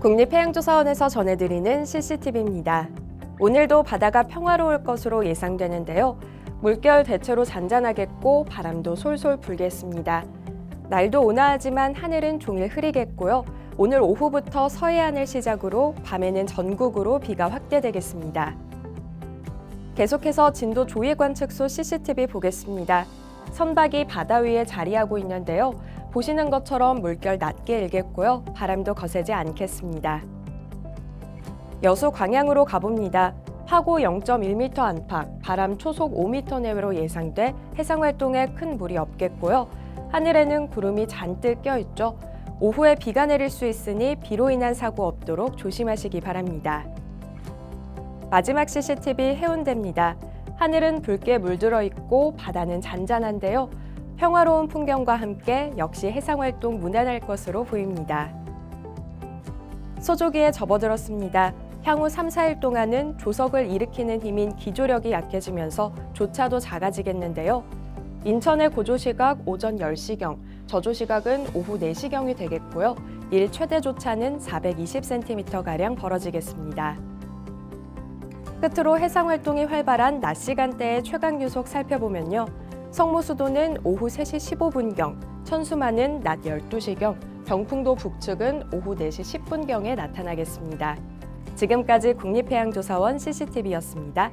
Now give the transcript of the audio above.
국립해양조사원에서 전해드리는 CCTV입니다. 오늘도 바다가 평화로울 것으로 예상되는데요. 물결 대체로 잔잔하겠고 바람도 솔솔 불겠습니다. 날도 온화하지만 하늘은 종일 흐리겠고요. 오늘 오후부터 서해안을 시작으로 밤에는 전국으로 비가 확대되겠습니다. 계속해서 진도 조이 관측소 CCTV 보겠습니다. 선박이 바다 위에 자리하고 있는데요. 보시는 것처럼 물결 낮게 일겠고요. 바람도 거세지 않겠습니다. 여수 광양으로 가봅니다. 파고 0.1m 안팎, 바람 초속 5m 내외로 예상돼 해상 활동에 큰 무리 없겠고요. 하늘에는 구름이 잔뜩 껴 있죠. 오후에 비가 내릴 수 있으니 비로 인한 사고 없도록 조심하시기 바랍니다. 마지막 CCTV 해운대입니다. 하늘은 붉게 물들어 있고 바다는 잔잔한데요. 평화로운 풍경과 함께 역시 해상 활동 무난할 것으로 보입니다. 소조기에 접어들었습니다. 향후 3, 4일 동안은 조석을 일으키는 힘인 기조력이 약해지면서 조차도 작아지겠는데요. 인천의 고조 시각 오전 10시경, 저조 시각은 오후 4시경이 되겠고요. 일 최대 조차는 420cm가량 벌어지겠습니다. 끝으로 해상 활동이 활발한 낮 시간대의 최강 유속 살펴보면요. 성모수도는 오후 3시 15분경, 천수만은 낮 12시경, 병풍도 북측은 오후 4시 10분경에 나타나겠습니다. 지금까지 국립해양조사원 CCTV였습니다.